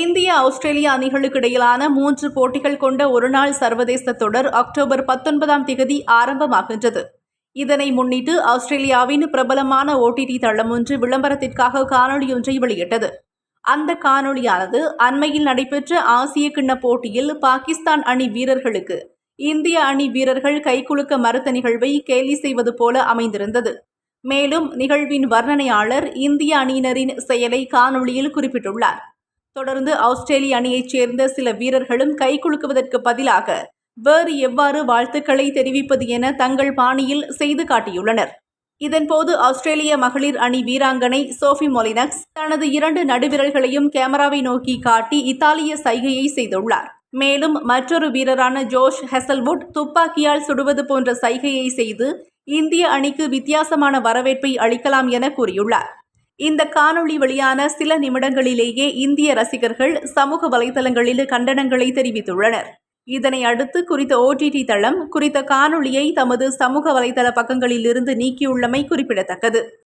இந்திய ஆஸ்திரேலிய அணிகளுக்கு இடையிலான மூன்று போட்டிகள் கொண்ட ஒருநாள் சர்வதேச தொடர் அக்டோபர் பத்தொன்பதாம் தேதி ஆரம்பமாகின்றது. இதனை முன்னிட்டு ஆஸ்திரேலியாவின் பிரபலமான ஓடிடி தளம் ஒன்று விளம்பரத்திற்காக காணொளியொன்றை வெளியிட்டது. அந்த காணொளியானது அண்மையில் நடைபெற்ற ஆசிய கிண்ண போட்டியில் பாகிஸ்தான் அணி வீரர்களுக்கு இந்திய அணி வீரர்கள் கைகுலுக்க மறுத்த நிகழ்வை கேலி செய்வது போல அமைந்திருந்தது. மேலும் நிகழ்வின் வர்ணனையாளர் இந்திய அணியினரின் செயலை காணொளியில் குறிப்பிட்டுள்ளார். தொடர்ந்து ஆஸ்திரேலிய அணியைச் சேர்ந்த சில வீரர்களும் கைகுலுக்குவதற்கு பதிலாக வேறு எவ்வாறு வாழ்த்துக்களை தெரிவிப்பது என தங்கள் பாணியில் செய்து காட்டியுள்ளனர். இதன்போது ஆஸ்திரேலிய மகளிர் அணி வீராங்கனை சோஃபி மொலினக்ஸ் தனது இரண்டு நடுவிரல்களையும் கேமராவை நோக்கி காட்டி இத்தாலிய சைகையை செய்துள்ளார். மேலும் மற்றொரு வீரரான ஜோஷ் ஹெசல்வுட் துப்பாக்கியால் சுடுவது போன்ற சைகையை செய்து இந்திய அணிக்கு வித்தியாசமான வரவேற்பை அளிக்கலாம் என கூறியுள்ளார். இந்த காணொளி வெளியான சில நிமிடங்களிலேயே இந்திய ரசிகர்கள் சமூக வலைதளங்களில் கண்டனங்களை தெரிவித்துள்ளனர். இதனை அடுத்து குறித்த ஓடிடி தளம் குறித்த காணொளியை தமது சமூக வலைதள பக்கங்களில் இருந்து நீக்கியுள்ளமை குறிப்பிடத்தக்கது.